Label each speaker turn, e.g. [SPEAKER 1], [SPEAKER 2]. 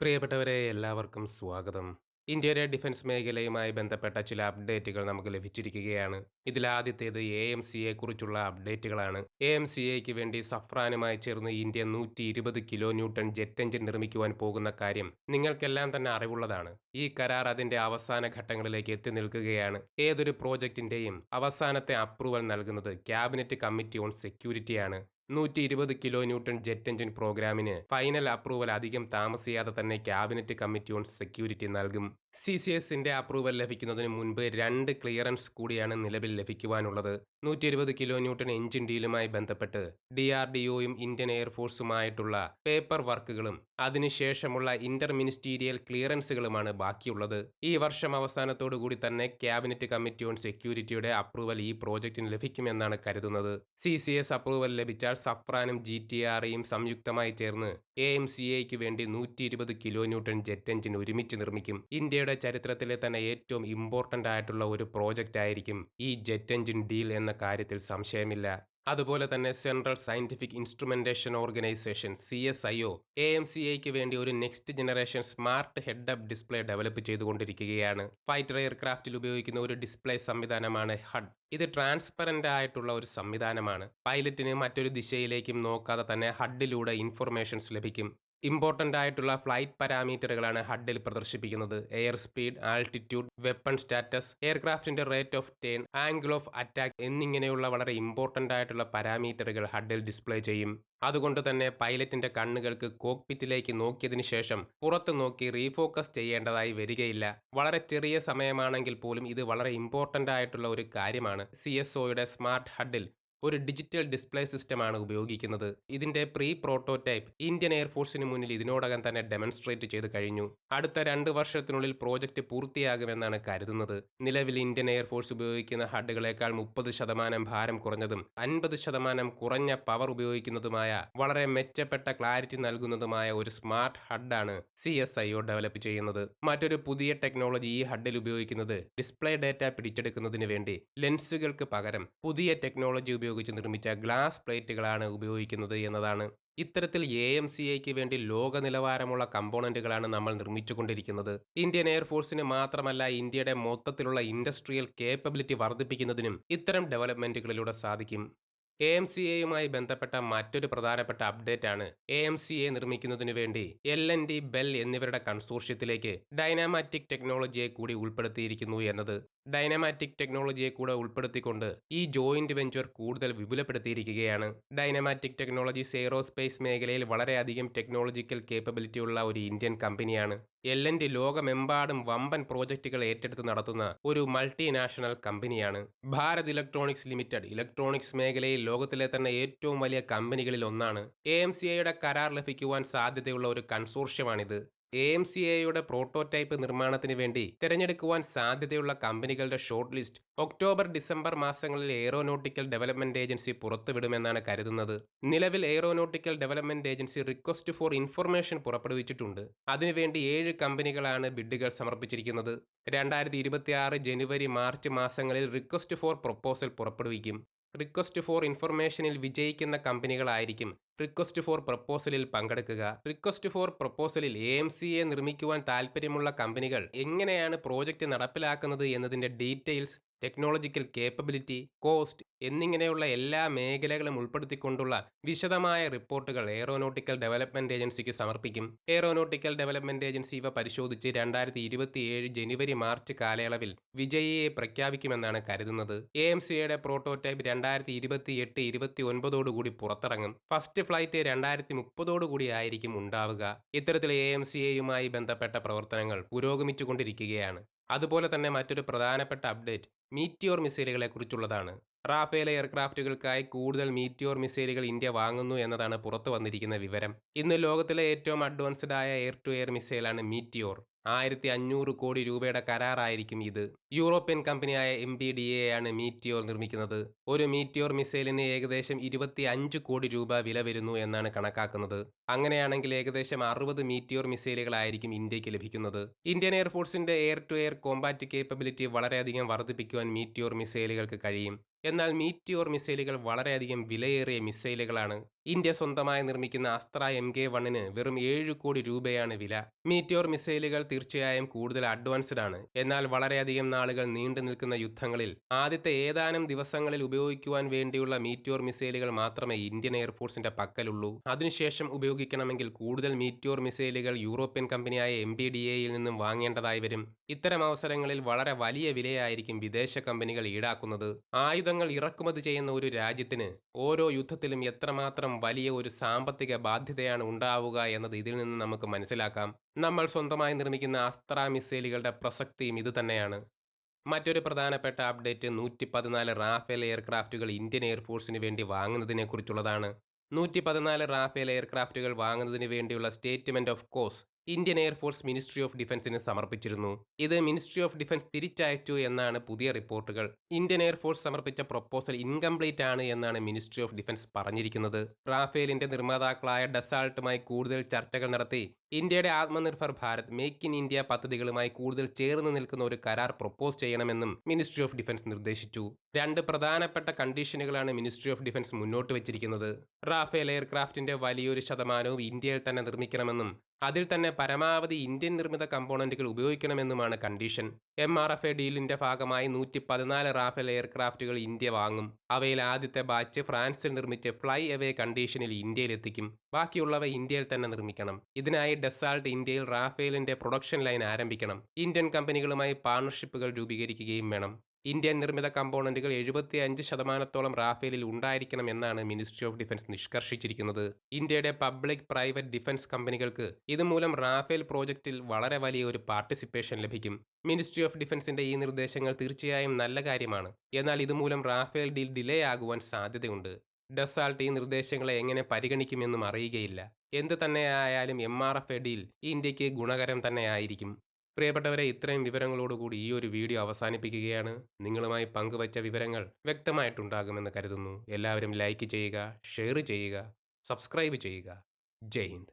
[SPEAKER 1] പ്രിയപ്പെട്ടവരെ എല്ലാവർക്കും സ്വാഗതം. ഇന്ത്യയുടെ ഡിഫൻസ് മേഖലയുമായി ബന്ധപ്പെട്ട ചില അപ്ഡേറ്റുകൾ നമുക്ക് ലഭിച്ചിരിക്കുകയാണ്. ഇതിൽ ആദ്യത്തേത് എ എം സിയെ കുറിച്ചുള്ള അപ്ഡേറ്റുകളാണ്. എ എം സി എക്ക് വേണ്ടി സഫ്രാനുമായി ചേർന്ന് ഇന്ത്യ നൂറ്റി ഇരുപത് കിലോ ന്യൂട്ടൺ ജെറ്റ് എഞ്ചിൻ നിർമ്മിക്കുവാൻ പോകുന്ന കാര്യം നിങ്ങൾക്കെല്ലാം തന്നെ അറിവുള്ളതാണ്. ഈ കരാർ അതിന്റെ അവസാന ഘട്ടങ്ങളിലേക്ക് എത്തി നിൽക്കുകയാണ്. ഏതൊരു പ്രോജക്റ്റിന്റെയും അവസാനത്തെ അപ്രൂവൽ നൽകുന്നത് ക്യാബിനറ്റ് കമ്മിറ്റി ഓൺ സെക്യൂരിറ്റിയാണ്. നൂറ്റി ഇരുപത് കിലോ ന്യൂട്ടൺ ജെറ്റ് എഞ്ചിൻ പ്രോഗ്രാമിന് ഫൈനൽ അപ്രൂവൽ അധികം താമസിയാതെ തന്നെ ക്യാബിനറ്റ് കമ്മിറ്റി ഓൺ സെക്യൂരിറ്റി നൽകും. സി സി എസിന്റെ അപ്രൂവൽ ലഭിക്കുന്നതിന് മുൻപ് രണ്ട് ക്ലിയറൻസ് കൂടിയാണ് നിലവിൽ ലഭിക്കുവാനുള്ളത്. നൂറ്റി ഇരുപത് കിലോ ന്യൂട്ടൺ എഞ്ചിൻ ഡീലുമായി ബന്ധപ്പെട്ട് ഡി ആർ ഡി ഒയും ഇന്ത്യൻ എയർഫോഴ്സുമായിട്ടുള്ള പേപ്പർ വർക്കുകളും അതിനുശേഷമുള്ള ഇന്റർ മിനിസ്റ്റീരിയൽ ക്ലിയറൻസുകളുമാണ് ബാക്കിയുള്ളത്. ഈ വർഷം അവസാനത്തോടുകൂടി തന്നെ ക്യാബിനറ്റ് കമ്മിറ്റി ഓൺ സെക്യൂരിറ്റിയുടെ അപ്രൂവൽ ഈ പ്രോജക്റ്റിന് ലഭിക്കുമെന്നാണ് കരുതുന്നത്. സി സി എസ് അപ്രൂവൽ ലഭിച്ചാൽ സഫ്രാനും ജി ടി ആറേയും സംയുക്തമായി ചേർന്ന് എ എം സി എക്ക് വേണ്ടി നൂറ്റി ഇരുപത് കിലോ ന്യൂട്ടൺ ജെറ്റ് എഞ്ചിൻ ഒരുമിച്ച് നിർമ്മിക്കും. ഇന്ത്യയുടെ ചരിത്രത്തിലെ തന്നെ ഏറ്റവും ഇമ്പോർട്ടന്റ് ആയിട്ടുള്ള ഒരു പ്രോജക്റ്റ് ആയിരിക്കും ഈ ജെറ്റ് എഞ്ചിൻ ഡീൽ എന്ന കാര്യത്തിൽ സംശയമില്ല. അതുപോലെ തന്നെ central scientific instrumentation organisation C S I O A M C ഐക്ക് വേണ്ടി ഒരു next generation smart head up display develop ചെയ്തുകൊണ്ടിരിക്കുകയാണ്. ഫൈറ്റർ എയർക്രാഫ്റ്റിൽ ഉപയോഗിക്കുന്ന ഒരു ഡിസ്പ്ലേ സംവിധാനമാണ് ഹഡ് ഇത് ട്രാൻസ്പെറന്റ് ആയിട്ടുള്ള ഒരു സംവിധാനമാണ്. പൈലറ്റിന് മറ്റൊരു ദിശയിലേക്കും നോക്കാതെ തന്നെ ഹഡിലൂടെ ഇൻഫർമേഷൻസ് ലഭിക്കും. ഇമ്പോർട്ടന്റ് ആയിട്ടുള്ള ഫ്ലൈറ്റ് പാരാമീറ്ററുകളാണ് ഹഡിൽ പ്രദർശിപ്പിക്കുന്നത്. Air speed altitude weapon status എയർക്രാഫ്റ്റിന്റെ rate of turn angle of attack എന്നിങ്ങനെയുള്ള വളരെ ഇമ്പോർട്ടന്റ് ആയിട്ടുള്ള പാരാമീറ്ററുകൾ ഹഡിൽ ഡിസ്പ്ലേ ചെയ്യും. അതുകൊണ്ട് തന്നെ പൈലറ്റിന്റെ കണ്ണുകൾക്ക് കോക്പിറ്റിലേക്ക് നോക്കിയതിന് ശേഷം പുറത്തു നോക്കി റീഫോക്കസ് ചെയ്യേണ്ടതായി വരികയില്ല. വളരെ ചെറിയ സമയമാണെങ്കിൽ പോലും ഇത് വളരെ ഇമ്പോർട്ടന്റ് ആയിട്ടുള്ള ഒരു കാര്യമാണ്. സി എസ് ഒയുടെ സ്മാർട്ട് ഹഡിൽ ഒരു ഡിജിറ്റൽ ഡിസ്പ്ലേ സിസ്റ്റമാണ് ഉപയോഗിക്കുന്നത്. ഇതിന്റെ പ്രീ പ്രോട്ടോടൈപ്പ് ഇന്ത്യൻ എയർഫോഴ്സിന് മുന്നിൽ ഇതിനോടകം തന്നെ ഡെമോൺസ്ട്രേറ്റ് ചെയ്ത് കഴിഞ്ഞു. അടുത്ത രണ്ട് വർഷത്തിനുള്ളിൽ പ്രോജക്റ്റ് പൂർത്തിയാകുമെന്നാണ് കരുതുന്നത്. നിലവിൽ ഇന്ത്യൻ എയർഫോഴ്സ് ഉപയോഗിക്കുന്ന ഹഡുകളേക്കാൾ മുപ്പത് ശതമാനം ഭാരം കുറഞ്ഞതും അൻപത് ശതമാനം കുറഞ്ഞ പവർ ഉപയോഗിക്കുന്നതുമായ വളരെ മെച്ചപ്പെട്ട ക്ലാരിറ്റി നൽകുന്നതുമായ ഒരു smart ഹഡാണ് C S I O develop ചെയ്യുന്നത്. മറ്റൊരു പുതിയ ടെക്നോളജി ഈ ഹഡിൽ ഉപയോഗിക്കുന്നത് ഡിസ്പ്ലേ ഡാറ്റ പിടിച്ചെടുക്കുന്നതിന് വേണ്ടി ലെൻസുകൾക്ക് പകരം പുതിയ ടെക്നോളജി ഉപയോഗിച്ച് നിർമ്മിച്ച ഗ്ലാസ് പ്ലേറ്റുകളാണ് ഉപയോഗിക്കുന്നത് എന്നതാണ്. ഇത്തരത്തിൽ എ എം സി ഐക്ക് വേണ്ടി ലോക നിലവാരമുള്ള കമ്പോണന്റുകളാണ് നമ്മൾ നിർമ്മിച്ചുകൊണ്ടിരിക്കുന്നത്. ഇന്ത്യൻ എയർഫോഴ്സിന് മാത്രമല്ല ഇന്ത്യയുടെ മൊത്തത്തിലുള്ള ഇൻഡസ്ട്രിയൽ കേപ്പബിലിറ്റി വർദ്ധിപ്പിക്കുന്നതിനും ഇത്തരം ഡെവലപ്മെന്റുകളിലൂടെ സാധിക്കും. എ എം സി എയുമായി ബന്ധപ്പെട്ട മറ്റൊരു പ്രധാനപ്പെട്ട അപ്ഡേറ്റ് ആണ് എ എം സി എ നിർമ്മിക്കുന്നതിനു വേണ്ടി എൽ എൻ ഡി ബെൽ എന്നിവരുടെ കൺസോർഷ്യത്തിലേക്ക് ഡൈനാമാറ്റിക് ടെക്നോളജിയെ കൂടി ഉൾപ്പെടുത്തിയിരിക്കുന്നു എന്നത്. ഡൈനാമാറ്റിക് ടെക്നോളജിയെ കൂടെ ഉൾപ്പെടുത്തിക്കൊണ്ട് ഈ ജോയിന്റ് വെഞ്ചർ കൂടുതൽ വിപുലപ്പെടുത്തിയിരിക്കുകയാണ്. ഡൈനാമാറ്റിക് ടെക്നോളജീസ് എയ്റോസ്പേസ് മേഖലയിൽ വളരെയധികം ടെക്നോളജിക്കൽ കേപ്പബിലിറ്റി ഉള്ള ഒരു ഇന്ത്യൻ കമ്പനിയാണ്. എൽ എൻ ഡി ലോകമെമ്പാടും വമ്പൻ പ്രോജക്റ്റുകൾ ഏറ്റെടുത്ത് നടത്തുന്ന ഒരു മൾട്ടിനാഷണൽ കമ്പനിയാണ്. ഭാരത് ഇലക്ട്രോണിക്സ് ലിമിറ്റഡ് ഇലക്ട്രോണിക്സ് മേഖലയിൽ ലോകത്തിലെ തന്നെ ഏറ്റവും വലിയ കമ്പനികളിൽ ഒന്നാണ്. എ എം സി എയുടെ കരാർ ലഭിക്കുവാൻ സാധ്യതയുള്ള ഒരു കൺസോർഷ്യമാണിത്. എ എം സി എയുടെ പ്രോട്ടോടൈപ്പ് നിർമ്മാണത്തിന് വേണ്ടി തിരഞ്ഞെടുക്കുവാൻ സാധ്യതയുള്ള കമ്പനികളുടെ ഷോർട്ട് ലിസ്റ്റ് ഒക്ടോബർ ഡിസംബർ മാസങ്ങളിൽ എയ്റോനോട്ടിക്കൽ ഡെവലപ്മെന്റ് ഏജൻസി പുറത്തുവിടുമെന്നാണ് കരുതുന്നത്. നിലവിൽ aeronautical development agency request for information പുറപ്പെടുവിച്ചിട്ടുണ്ട്. അതിനുവേണ്ടി ഏഴ് കമ്പനികളാണ് ബിഡുകൾ സമർപ്പിച്ചിരിക്കുന്നത്. രണ്ടായിരത്തി ജനുവരി മാർച്ച് മാസങ്ങളിൽ റിക്വസ്റ്റ് ഫോർ പ്രൊപ്പോസൽ പുറപ്പെടുവിക്കും. റിക്വസ്റ്റ് ഫോർ ഇൻഫർമേഷനിൽ വിജയിക്കുന്ന കമ്പനികളായിരിക്കും. റിക്വസ്റ്റ് ഫോർ പ്രപ്പോസലിൽ പങ്കെടുക്കുക. റിക്വസ്റ്റ് ഫോർ പ്രപ്പോസലിൽ എ എം സി എ നിർമ്മിക്കുവാൻ താൽപ്പര്യമുള്ള കമ്പനികൾ എങ്ങനെയാണ് പ്രോജക്റ്റ് നടപ്പിലാക്കുന്നത് എന്നതിന്റെ ഡീറ്റെയിൽസ് ടെക്നോളജിക്കൽ കേപ്പബിലിറ്റി കോസ്റ്റ് എന്നിങ്ങനെയുള്ള എല്ലാ മേഖലകളും ഉൾപ്പെടുത്തിക്കൊണ്ടുള്ള വിശദമായ റിപ്പോർട്ടുകൾ എയറോനോട്ടിക്കൽ ഡെവലപ്മെന്റ് ഏജൻസിക്ക് സമർപ്പിക്കും. എയറോനോട്ടിക്കൽ ഡെവലപ്മെന്റ് ഏജൻസി ഇവ പരിശോധിച്ച് രണ്ടായിരത്തി ഇരുപത്തിയേഴ് ജനുവരി മാർച്ച് കാലയളവിൽ വിജയിയെ പ്രഖ്യാപിക്കുമെന്നാണ് കരുതുന്നത്. എ എം സിയുടെ പ്രോട്ടോടൈപ്പ് രണ്ടായിരത്തി ഇരുപത്തി എട്ട് ഇരുപത്തി ഒൻപതോടുകൂടി പുറത്തിറങ്ങും. ഫസ്റ്റ് ഫ്ലൈറ്റ് രണ്ടായിരത്തി മുപ്പതോടുകൂടി ആയിരിക്കും ഉണ്ടാവുക. ഇത്തരത്തിൽ എ എം സിയുമായി ബന്ധപ്പെട്ട പ്രവർത്തനങ്ങൾ പുരോഗമിച്ചുകൊണ്ടിരിക്കുകയാണ്. അതുപോലെ തന്നെ മറ്റൊരു പ്രധാനപ്പെട്ട അപ്ഡേറ്റ് മീറ്റിയോർ മിസൈലുകളെ കുറിച്ചുള്ളതാണ്. റാഫേൽ എയർക്രാഫ്റ്റുകൾക്കായി കൂടുതൽ മീറ്റിയോർ മിസൈലുകൾ ഇന്ത്യ വാങ്ങുന്നു എന്നതാണ് പുറത്തു വന്നിരിക്കുന്ന വിവരം. ഇന്ന് ലോകത്തിലെ ഏറ്റവും അഡ്വാൻസ്ഡ് ആയ എയർ ടു എയർ മിസൈലാണ് മീറ്റിയോർ ആയിരത്തി അഞ്ഞൂറ് കോടി രൂപയുടെ കരാറായിരിക്കും ഇത്. യൂറോപ്യൻ കമ്പനിയായ എം ബി ഡി എ ആണ് മീറ്റിയോർ നിർമ്മിക്കുന്നത്. ഒരു മീറ്റിയോർ മിസൈലിന് ഏകദേശം ഇരുപത്തി അഞ്ച് കോടി രൂപ വില വരുന്നു എന്നാണ് കണക്കാക്കുന്നത്. അങ്ങനെയാണെങ്കിൽ ഏകദേശം അറുപത് മീറ്റിയോർ മിസൈലുകളായിരിക്കും ഇന്ത്യയ്ക്ക് ലഭിക്കുന്നത്. Indian എയർഫോഴ്സിന്റെ air to air combat capability വളരെയധികം വർദ്ധിപ്പിക്കുവാൻ മീറ്റിയോർ മിസൈലുകൾക്ക് കഴിയും. എന്നാൽ മീറ്റിയോർ മിസൈലുകൾ വളരെയധികം വിലയേറിയ മിസൈലുകളാണ്. ഇന്ത്യ സ്വന്തമായി നിർമ്മിക്കുന്ന അസ്ത്ര എം കെ വണ്ണിന് വെറും ഏഴ് കോടി രൂപയാണ് വില. മീറ്റിയോർ മിസൈലുകൾ തീർച്ചയായും കൂടുതൽ അഡ്വാൻസ്ഡ് ആണ്. എന്നാൽ വളരെയധികം നാളുകൾ നീണ്ടു നിൽക്കുന്ന യുദ്ധങ്ങളിൽ ആദ്യത്തെ ഏതാനും ദിവസങ്ങളിൽ ഉപയോഗിക്കുവാൻ വേണ്ടിയുള്ള മീറ്റിയോർ മിസൈലുകൾ മാത്രമേ ഇന്ത്യൻ എയർഫോഴ്സിന്റെ പക്കലുള്ളൂ. അതിനുശേഷം ഉപയോഗിക്കണമെങ്കിൽ കൂടുതൽ മീറ്റിയോർ മിസൈലുകൾ യൂറോപ്യൻ കമ്പനിയായ എം ഡി എയിൽ നിന്നും വാങ്ങേണ്ടതായി വരും. ഇത്തരം അവസരങ്ങളിൽ വളരെ വലിയ വിലയായിരിക്കും വിദേശ കമ്പനികൾ ഈടാക്കുന്നത്. ആയുധങ്ങൾ ഇറക്കുമതി ചെയ്യുന്ന ഒരു രാജ്യത്തിന് ഓരോ യുദ്ധത്തിലും എത്രമാത്രം വലിയ ഒരു സാമ്പത്തിക ബാധ്യതയാണ് ഉണ്ടാവുക എന്നത് ഇതിൽ നിന്ന് നമുക്ക് മനസ്സിലാക്കാം. നമ്മൾ സ്വന്തമായി നിർമ്മിക്കുന്ന അസ്ത്ര മിസൈലുകളുടെ പ്രസക്തിയും ഇത് തന്നെയാണ്. മറ്റൊരു പ്രധാനപ്പെട്ട അപ്ഡേറ്റ് നൂറ്റി പതിനാല് റാഫേൽ എയർക്രാഫ്റ്റുകൾ ഇന്ത്യൻ എയർഫോഴ്സിന് വേണ്ടി വാങ്ങുന്നതിനെക്കുറിച്ചുള്ളതാണ്. നൂറ്റി പതിനാല് റാഫേൽ എയർക്രാഫ്റ്റുകൾ വാങ്ങുന്നതിന് വേണ്ടിയുള്ള statement of course Indian air force ministry of ഡിഫൻസിന് സമർപ്പിച്ചിരുന്നു. ഇത് മിനിസ്ട്രി ഓഫ് ഡിഫൻസ് തിരിച്ചയച്ചു എന്നാണ് പുതിയ റിപ്പോർട്ടുകൾ. ഇന്ത്യൻ എയർഫോഴ്സ് സമർപ്പിച്ച പ്രൊപ്പോസൽ ഇൻകംപ്ലീറ്റ് ആണ് എന്നാണ് മിനിസ്ട്രി ഓഫ് ഡിഫൻസ് പറഞ്ഞിരിക്കുന്നത്. റാഫേലിന്റെ നിർമ്മാതാക്കളായ ഡസാൾട്ടുമായി കൂടുതൽ ചർച്ചകൾ നടത്തി. ഇന്ത്യയുടെ Atmanirbhar Bharat make in India പദ്ധതികളുമായി കൂടുതൽ ചേർന്ന് നിൽക്കുന്ന ഒരു കരാർ പ്രൊപ്പോസ് ചെയ്യണമെന്നും മിനിസ്ട്രി ഓഫ് ഡിഫൻസ് നിർദ്ദേശിച്ചു. രണ്ട് പ്രധാനപ്പെട്ട കണ്ടീഷനുകളാണ് മിനിസ്ട്രി ഓഫ് ഡിഫൻസ് മുന്നോട്ട് വെച്ചിരിക്കുന്നത്. റാഫേൽ എയർക്രാഫ്റ്റിന്റെ വലിയൊരു ശതമാനവും ഇന്ത്യയിൽ തന്നെ നിർമ്മിക്കണമെന്നും അതിൽ തന്നെ പരമാവധി ഇന്ത്യൻ നിർമ്മിത കമ്പോണന്റുകൾ ഉപയോഗിക്കണമെന്നുമാണ് condition M R F A ഡീലിന്റെ ഭാഗമായി നൂറ്റി പതിനാല് റാഫേൽ എയർക്രാഫ്റ്റുകൾ ഇന്ത്യ വാങ്ങും. അവയിൽ ആദ്യത്തെ ബാച്ച് ഫ്രാൻസിൽ നിർമ്മിച്ച് ഫ്ലൈ എവേ കണ്ടീഷനിൽ ഇന്ത്യയിലെത്തിക്കും ബാക്കിയുള്ളവ ഇന്ത്യയിൽ തന്നെ നിർമ്മിക്കണം. ഇതിനായി ഡെസാൾട്ട് ഇന്ത്യയിൽ റാഫേലിന്റെ പ്രൊഡക്ഷൻ ലൈൻ ആരംഭിക്കണം. ഇന്ത്യൻ കമ്പനികളുമായി പാർട്ണർഷിപ്പുകൾ രൂപീകരിക്കുകയും വേണം. ഇന്ത്യൻ നിർമ്മിത കമ്പോണന്റുകൾ എഴുപത്തി അഞ്ച് ശതമാനത്തോളം റാഫേലിൽ ഉണ്ടായിരിക്കണം എന്നാണ് മിനിസ്ട്രി ഓഫ് ഡിഫൻസ് നിഷ്കർഷിച്ചിരിക്കുന്നത്. ഇന്ത്യയുടെ പബ്ലിക് പ്രൈവറ്റ് ഡിഫൻസ് കമ്പനികൾക്ക് ഇതുമൂലം റാഫേൽ പ്രോജക്റ്റിൽ വളരെ വലിയ ഒരു പാർട്ടിസിപ്പേഷൻ ലഭിക്കും. മിനിസ്ട്രി ഓഫ് ഡിഫൻസിന്റെ ഈ നിർദ്ദേശങ്ങൾ തീർച്ചയായും നല്ല കാര്യമാണ്. എന്നാൽ ഇതുമൂലം റാഫേൽ ഡീൽ ഡിലേ ആകുവാൻ സാധ്യതയുണ്ട്. ഡസാൾട്ട് ഈ നിർദ്ദേശങ്ങളെ എങ്ങനെ പരിഗണിക്കുമെന്നും അറിയുകയില്ല. എന്ത് തന്നെയായാലും എം ആർ എഫ് എഡിയിൽ ഇന്ത്യയ്ക്ക് ഗുണകരം തന്നെയായിരിക്കും പ്രിയപ്പെട്ടവരെ ഇത്രയും വിവരങ്ങളോടുകൂടി ഈ ഒരു വീഡിയോ അവസാനിപ്പിക്കുകയാണ്. നിങ്ങളുമായി പങ്കുവച്ച വിവരങ്ങൾ വ്യക്തമായിട്ടുണ്ടാകുമെന്ന് കരുതുന്നു. എല്ലാവരും ലൈക്ക് ചെയ്യുക ഷെയർ ചെയ്യുക സബ്സ്ക്രൈബ് ചെയ്യുക. ജയ് ഹിന്ദ്.